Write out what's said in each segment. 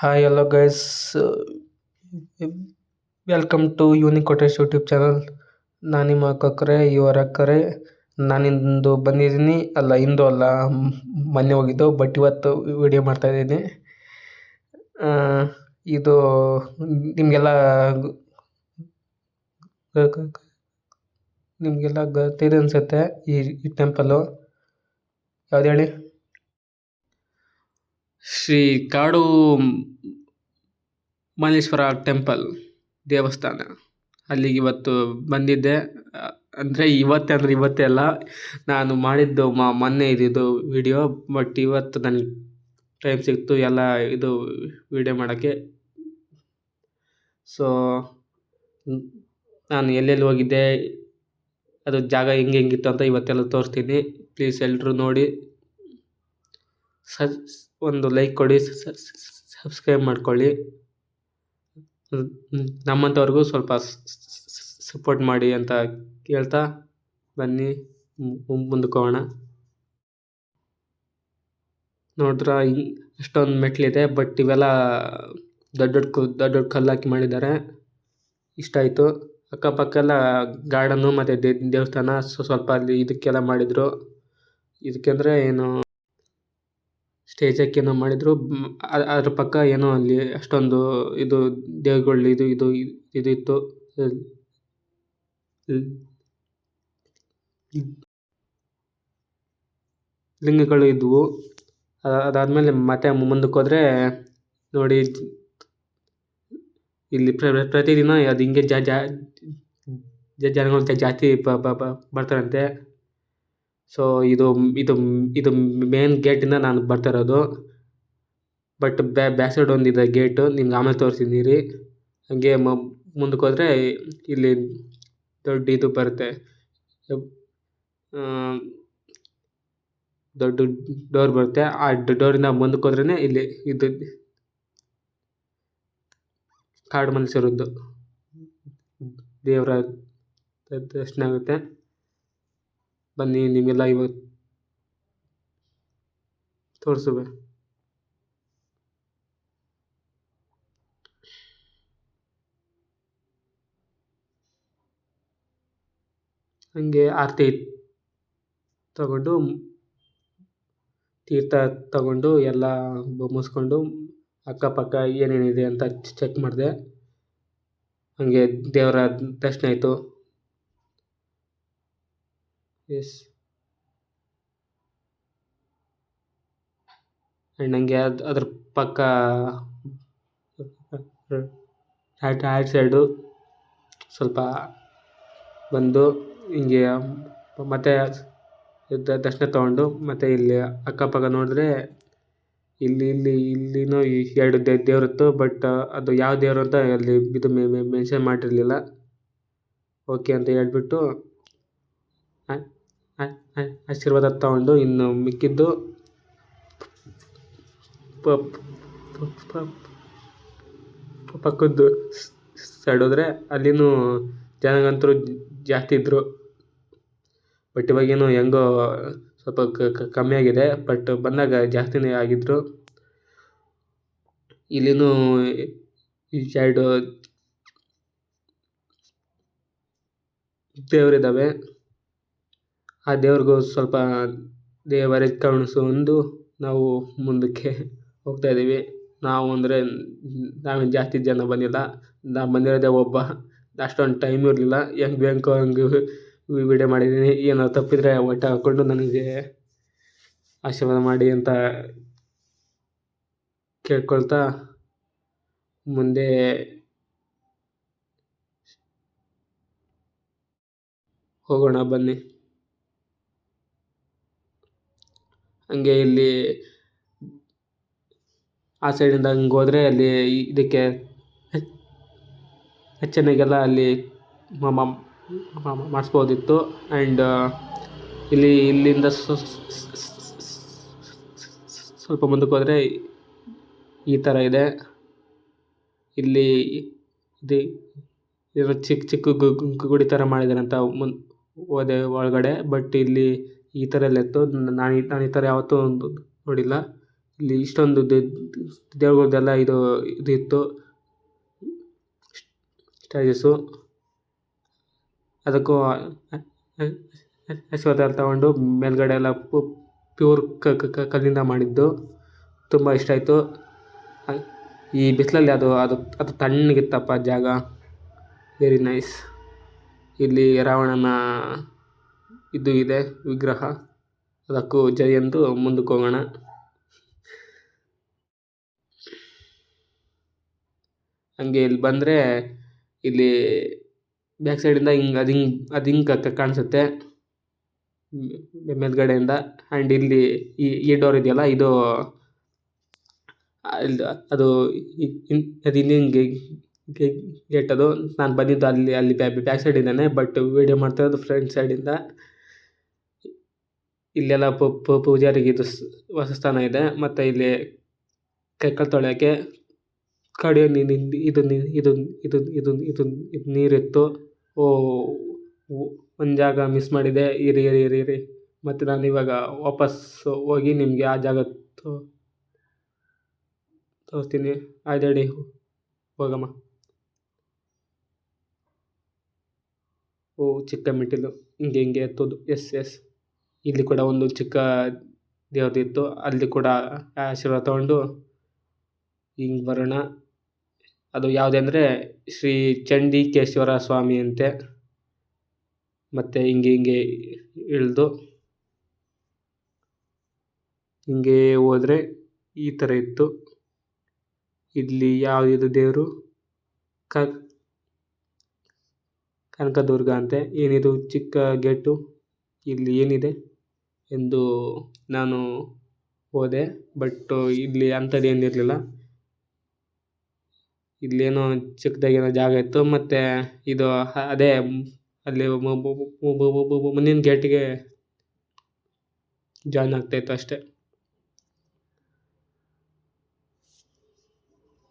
Hi hello guys welcome to unique Kotesh YouTube channel ನಾನು ನಿಮ್ಮ ಕೊಕ್ಕರೆ ಇವರ ಕರೆ ನಾನಿಂದು ಬಂದಿದ್ದೀನಿ ಅಲ್ಲ ಇಂದು ಅಲ್ಲ ಮೊನ್ನೆ ಹೋಗಿದ್ದು ಬಟ್ ಇವತ್ತು ವಿಡಿಯೋ ಮಾಡ್ತಾ ಇದ್ದೀನಿ ಇದು ನಿಮಗೆಲ್ಲ ನಿಮಗೆಲ್ಲ ಗೊತ್ತಿದೆ ಅನಿಸುತ್ತೆ ಈ ಈ ಟೆಂಪಲ್ಲು ಯಾವ್ದು ಹೇಳಿ ಶ್ರೀ ಕಾಡು ಮಲ್ಲೇಶ್ವರ ಟೆಂಪಲ್ ದೇವಸ್ಥಾನ. ಅಲ್ಲಿಗೆ ಇವತ್ತು ಬಂದಿದ್ದೆ. ಅಂದರೆ ಇವತ್ತೇ ಅಂದರೆ ಇವತ್ತೇ ಅಲ್ಲ, ನಾನು ಮಾಡಿದ್ದು ಮೊನ್ನೆ ಇದ್ದಿದ್ದು ವಿಡಿಯೋ ಬಟ್ ಇವತ್ತು ನನಗೆ ಟೈಮ್ ಸಿಕ್ತು ಎಲ್ಲ ಇದು ವಿಡಿಯೋ ಮಾಡೋಕ್ಕೆ. ಸೊ ನಾನು ಎಲ್ಲೆಲ್ಲಿ ಹೋಗಿದ್ದೆ, ಅದು ಜಾಗ ಹೆಂಗೆ ಹೆಂಗಿತ್ತು ಅಂತ ಇವತ್ತೆಲ್ಲ ತೋರಿಸ್ತೀನಿ. ಪ್ಲೀಸ್ ಎಲ್ಲರೂ ನೋಡಿ. ಸಜ್, ಒಂದು ಲೈಕ್ ಕೊಡಿ ಸಬ್ಸ್ಕ್ರೈಬ್ ಮಾಡ್ಕೊಳ್ಳಿ. ನಮ್ಮಂಥವ್ರಿಗೂ ಸ್ವಲ್ಪ ಸಪೋರ್ಟ್ ಮಾಡಿ ಅಂತ ಕೇಳ್ತಾ ಬನ್ನಿ. ಮುಂದ್ಕೋಣ ಮುಂದಕ್ಕೆ ಹೋಗೋಣ ನೋಡಿದ್ರ ಇಷ್ಟೊಂದು ಮೆಟ್ಲಿದೆ, ಬಟ್ ಇವೆಲ್ಲ ದೊಡ್ಡ ದೊಡ್ಡ ದೊಡ್ಡ ದೊಡ್ಡ ಕಲ್ಲು ಮಾಡಿದ್ದಾರೆ. ಇಷ್ಟ ಆಯಿತು. ಅಕ್ಕಪಕ್ಕ ಎಲ್ಲ ಗಾರ್ಡನ್ನು ಮತ್ತು ದೇವಸ್ಥಾನ ಸ್ವಲ್ಪ ಅಲ್ಲಿ ಇದಕ್ಕೆಲ್ಲ ಮಾಡಿದರು. ಇದಕ್ಕೆ ಅಂದರೆ ಏನು ಸ್ಟೇಜ್ ಹಾಕಿ ಮಾಡಿದ್ರು ಅದ್ರ ಪಕ್ಕ ಏನೋ ಅಲ್ಲಿ ಅಷ್ಟೊಂದು ಇದು ದೇವ್ರುಗಳು ಇದು ಇದು ಇದು ಇತ್ತು. ಲಿಂಗಗಳು ಇದ್ದವು ಅದಾದಮೇಲೆ ಮತ್ತೆ ಮುಂದಕ್ಕೆ ಹೋದ್ರೆ ನೋಡಿ ಇಲ್ಲಿ ಪ್ರ- ಪ್ರತಿದಿನ ಅದು ಹಿಂಗೆ ಜನಗಳು ಜಾಸ್ತಿ ಬರ್ತಾರಂತೆ. ಸೊ ಇದು ಇದು ಇದು ಮೇನ್ ಗೇಟಿಂದ ನಾನು ಬರ್ತಾ ಇರೋದು. ಬಟ್ ಬ್ಯಾಕ್ ಸೈಡ್ ಒಂದಿದೆ ಗೇಟು ನಿಮ್ಗೆ ಆಮೇಲೆ ತೋರಿಸ್ತೀನಿ ರೀ ಹಾಗೆ ಮುಂದಕ್ಕೆ ಹೋದರೆ ಇಲ್ಲಿ ದೊಡ್ಡ ಇದು ಬರುತ್ತೆ. ದೊಡ್ಡ ಡೋರ್ ಬರುತ್ತೆ. ಆ ಡೋರಿಂದ ಮುಂದಕ್ಕೆ ಹೋದ್ರೇ ಇಲ್ಲಿ ಇದು ಕಾಡು ಮನುಷ್ಯರದ್ದು ದೇವರ ದರ್ಶನ ಆಗುತ್ತೆ. ಬನ್ನಿ, ನಿಮಗೆಲ್ಲ ಇವತ್ತು ತೋರಿಸುವೆ. ಹಂಗೆ ಆರತಿ ತಗೊಂಡು, ತೀರ್ಥ ತಗೊಂಡು, ಎಲ್ಲ ಮುಗಿಸ್ಕೊಂಡು ಅಕ್ಕಪಕ್ಕ ಏನೇನಿದೆ ಅಂತ ಚೆಕ್ ಮಾಡಿದೆ. ಹಂಗೆ ದೇವರ ದರ್ಶನ ಆಯಿತು. ಎಸ್ ಆ್ಯಂಡ್ ನನಗೆ ಅದು ಅದ್ರ ಪಕ್ಕ ರೈಟ್ ರೈಟ್ ಸೈಡು ಸ್ವಲ್ಪ ಬಂದು ಹಿಂಗೆ, ಮತ್ತೆ ದರ್ಶನ ತಗೊಂಡು ಮತ್ತೆ ಇಲ್ಲಿ ಅಕ್ಕಪಕ್ಕ ನೋಡಿದ್ರೆ ಇಲ್ಲಿ ಇಲ್ಲಿ, ಇಲ್ಲಿನೂ ಎರಡು ದೇ ದೇವರಿತ್ತು ಬಟ್ ಅದು ಯಾವ ದೇವರು ಅಂತ ಅಲ್ಲಿ ಇದು ಮೆನ್ಷನ್ ಮಾಡಿರಲಿಲ್ಲ. ಓಕೆ ಅಂತ ಹೇಳ್ಬಿಟ್ಟು ಆಶೀರ್ವಾದ ತಗೊಂಡು ಇನ್ನು ಮಿಕ್ಕಿದ್ದು ಪಕ್ಕದ್ದು ಸೈಡ್ ಅಲ್ಲಿನೂ ಜನಗಂತರು ಜಾಸ್ತಿ ಇದ್ದರು ಬಟ್ ಇವಾಗೇನು ಹೆಂಗೋ ಸ್ವಲ್ಪ ಕಮ್ಮಿ ಆಗಿದೆ. ಬಟ್ ಬಂದಾಗ ಜಾಸ್ತಿನೇ ಆಗಿದ್ದರು ಇಲ್ಲಿನೂ ಈ ಎರಡು ದೇವರಿದ್ದಾವೆ ಆ ದೇವ್ರಿಗೂ ಸ್ವಲ್ಪ ದೇವರ ಕರುಣಿಸ್ಕೊಂಡು ನಾವು ಮುಂದಕ್ಕೆ ಹೋಗ್ತಾ ಇದ್ದೀವಿ. ನಾವು ಅಂದರೆ ನಾವೇನು ಜಾಸ್ತಿ ಜನ ಬಂದಿಲ್ಲ. ನಾ ಬಂದಿರೋದೇ ಒಬ್ಬ. ಅಷ್ಟೊಂದು ಟೈಮ್ ಇರಲಿಲ್ಲ. ಹೆಂಗೆ ಬೇಕೋ ಹಂಗೆ ವಿಡಿಯೋ ಮಾಡಿದ್ದೀನಿ. ಏನೋ ತಪ್ಪಿದ್ರೆ ಒಟ್ಟು ಹಾಕ್ಕೊಂಡು ನನಗೆ ಆಶೀರ್ವಾದ ಮಾಡಿ ಅಂತ ಕೇಳ್ಕೊಳ್ತಾ ಮುಂದೆ ಹೋಗೋಣ ಬನ್ನಿ. ಹಾಗೆ ಇಲ್ಲಿ ಆ ಸೈಡಿಂದ ಹಂಗೆ ಹೋದರೆ ಅಲ್ಲಿ ಇದಕ್ಕೆ ಹೆಚ್ಚನಾಗೆಲ್ಲ ಅಲ್ಲಿ ಮಾಡಿಸ್ಬೋದಿತ್ತು. ಆ್ಯಂಡ್ ಇಲ್ಲಿ, ಇಲ್ಲಿಂದ ಸ್ವ- ಸ್ವಲ್ಪ ಮುಂದಕ್ಕೆ ಹೋದರೆ ಈ ಥರ ಇದೆ. ಇಲ್ಲಿ ಇದು ಏನೋ ಚಿಕ್ಕ ಚಿಕ್ಕ ಗುಡಿ ಥರ ಮಾಡಿದ್ದಾರೆ ಅಂತ ಮುನ್ ಹೋದೆ ಒಳಗಡೆ. ಬಟ್ ಇಲ್ಲಿ ಈ ಥರ ಎಲ್ಲ ಇತ್ತು. ನಾನು ಈ ನಾನು ಈ ಥರ ಯಾವತ್ತೂ ಒಂದು ನೋಡಿಲ್ಲ. ಇಲ್ಲಿ ಇಷ್ಟೊಂದು ದೇವ್ರುಗಳ್ದೆಲ್ಲ ಇದು ಇದು ಇತ್ತು. ಸ್ಟೇಜಸ್ಸು ಅದಕ್ಕೂ ಆಶೀರ್ವಾದ ತಗೊಂಡು ಮೇಲ್ಗಡೆ ಎಲ್ಲ ಪ್ಯೂರ್ ಕಲ್ಲಿಂದ ಮಾಡಿದ್ದು. ತುಂಬ ಇಷ್ಟ ಆಯಿತು. ಈ ಬಿಸಿಲಲ್ಲಿ ಅದು ಅದು ಅದು ತಣ್ಣಗಿತ್ತಪ್ಪ ಜಾಗ. ವೆರಿ ನೈಸ್ ಇಲ್ಲಿ ರಾವಣನ ಇದು ಇದೆ ವಿಗ್ರಹ. ಅದಕ್ಕೂ ಜೈ ಎಂದು ಮುಂದಕ್ಕೆ ಹೋಗೋಣ ಹಂಗೆ ಇಲ್ಲಿ ಬಂದರೆ ಇಲ್ಲಿ ಬ್ಯಾಕ್ ಸೈಡಿಂದ ಹಿಂಗೆ ಅದು ಹಿಂಗೆ ಅದು ಕಾಣಿಸುತ್ತೆ. ಮೇಲ್ಗಡೆಯಿಂದ ಆ್ಯಂಡ್ ಇಲ್ಲಿ ಈ ಡೋರ್ ಇದೆಯಲ್ಲ, ಇದು ಅದು ಅದು ಅದು ಹಿಂಗೆ ಗೇಟ್ ಅದು. ನಾನು ಬಂದಿದ್ದು ಅಲ್ಲಿ ಅಲ್ಲಿ ಬ್ಯಾಕ್ ಸೈಡ್ ಇದ್ದೇನೆ ಬಟ್ ವೀಡಿಯೋ ಮಾಡ್ತಾ ಇರೋದು ಫ್ರಂಟ್ ಸೈಡಿಂದ ಇಲ್ಲೆಲ್ಲ ಪೂಜಾರಿಗೆ ಇದು ವಾಸಸ್ಥಾನ ಇದೆ. ಮತ್ತು ಇಲ್ಲಿ ಕೈ ಕಾಲು ತೊಳೆಯೋಕ್ಕೆ ಕಡೆ ಇದು ಇದು ಇದು ಇದು ಇದು ಇದು ನೀರಿತ್ತು. ಓ ಒಂದು ಜಾಗ ಮಿಸ್ ಮಾಡಿದೆ. ಇರಿ ಇರಿ ಇರಿ ಇರಿ. ಮತ್ತು ನಾನು ಇವಾಗ ವಾಪಸ್ಸು ಹೋಗಿ ನಿಮಗೆ ಆ ಜಾಗ ತೋರಿಸ್ತೀನಿ. ಆಯ್ತು ಹೇಳಿ ಹೋಗಮ್ಮ. ಓ, ಚಿಕ್ಕ ಮೆಟ್ಟಿಲು. ಹಿಂಗೆ ಹಿಂಗೆ ಎತ್ತೋದು. Yes yes. ಇಲ್ಲಿ ಕೂಡ ಒಂದು ಚಿಕ್ಕ ದೇವ್ರದಿತ್ತು ಅಲ್ಲಿ ಕೂಡ ಆಶೀರ್ವಾದ ತಗೊಂಡು ಹಿಂಗೆ ಬರೋಣ. ಅದು ಯಾವುದೇ ಅಂದರೆ ಶ್ರೀ ಚಂಡಿಕೇಶ್ವರ ಸ್ವಾಮಿ ಅಂತೆ. ಮತ್ತು ಹಿಂಗೆ ಹಿಂಗೆ ಇಳಿದು ಹಿಂಗೆ ಹೋದರೆ ಈ ಥರ ಇತ್ತು. ಇಲ್ಲಿ ಯಾವುದಿದು ದೇವರು? ಕನಕದುರ್ಗ ಅಂತೆ. ಏನಿದು ಚಿಕ್ಕ ಗೇಟು? ಇಲ್ಲಿ ಏನಿದೆ ಎಂದು ನಾನು ಹೋದೆ ಬಟ್ ಇಲ್ಲಿ ಅಂಥದ್ದು ಏನಿರಲಿಲ್ಲ. ಇಲ್ಲೇನೋ ಚಿಕ್ಕದಾಗೇನೋ ಜಾಗ ಇತ್ತು, ಮತ್ತು ಇದು ಅದೇ ಅಲ್ಲಿ ಮುಂದಿನ ಗೇಟಿಗೆ ಜಾಯ್ನ್ ಆಗ್ತಾಯಿತ್ತು ಅಷ್ಟೇ.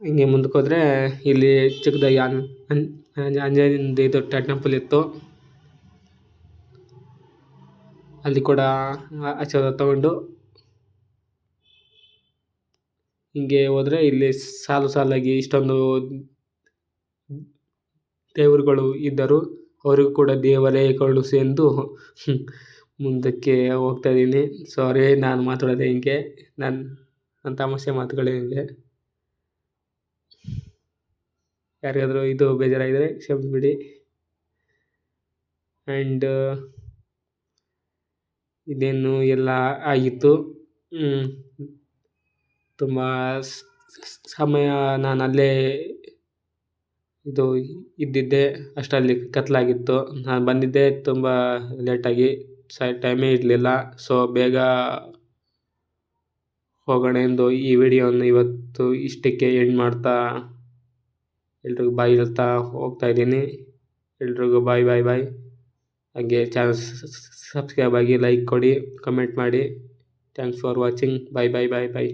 ಹಿಂಗೆ ಮುಂದಕ್ಕೆ ಹೋದರೆ ಇಲ್ಲಿ ಚಿಕ್ಕದಾಗಿ ಆಂಜನೇಯಂದು ಇದು ಟೆಂಪಲ್ ಇತ್ತು. ಅಲ್ಲಿ ಕೂಡ ಆಶೀರ್ವಾದ ತಗೊಂಡು ಹಿಂಗೆ ಹೋದರೆ ಇಲ್ಲಿ ಸಾಲು ಸಾಲಾಗಿ ಇಷ್ಟೊಂದು ದೇವರುಗಳು ಇದ್ದರು. ಅವರಿಗೂ ಕೂಡ ದೇವರೇ ಕರುಣಿಸಿ ಎಂದು ಮುಂದಕ್ಕೆ ಹೋಗ್ತಾ ಇದ್ದೀನಿ. ಸಾರಿ ನಾನು ಮಾತಾಡೋದೆ ಹಿಂಗೆ. ನಾನು ನನ್ನ ತಮಾಷೆ ಮಾತುಗಳೇ ಹಿಂಗೆ. ಯಾರಿಗಾದರೂ ಇದು ಬೇಜಾರಾಗಿದ್ದರೆ ಕ್ಷಮಿಸಿಬಿಡಿ. ಆ್ಯಂಡ್ ಇದೇನು ಎಲ್ಲ ಆಗಿತ್ತು. ತುಂಬ ಸಮಯ ನಾನು ಅಲ್ಲೇ ಇದು ಇದ್ದಿದ್ದೆ. ಅಷ್ಟರಲ್ಲಿ ಕತ್ತಲಾಗಿತ್ತು ನಾನು ಬಂದಿದ್ದೆ ತುಂಬ ಲೇಟಾಗಿ ಸ ಟೈಮೇ ಇರಲಿಲ್ಲ. ಸೊ ಬೇಗ ಹೋಗೋಣ ಎಂದು ಈ ವಿಡಿಯೋವನ್ನು ಇವತ್ತು ಇಷ್ಟಕ್ಕೆ ಎಂಡ್ ಮಾಡ್ತಾ ಎಲ್ರಿಗೂ ಬಾಯ್ ಹೇಳ್ತಾ ಹೋಗ್ತಾ ಇದ್ದೀನಿ. ಎಲ್ರಿಗೂ ಬಾಯ್ ಬಾಯ್ ಬಾಯ್ ಹಾಗೆ ಚಾನಲ್ ಸಬ್ಸ್ಕ್ರೈಬ್ ಆಗಿ ಲೈಕ್ ಕೊಡಿ ಕಮೆಂಟ್ ಮಾಡಿ. Thanks for watching bye bye bye bye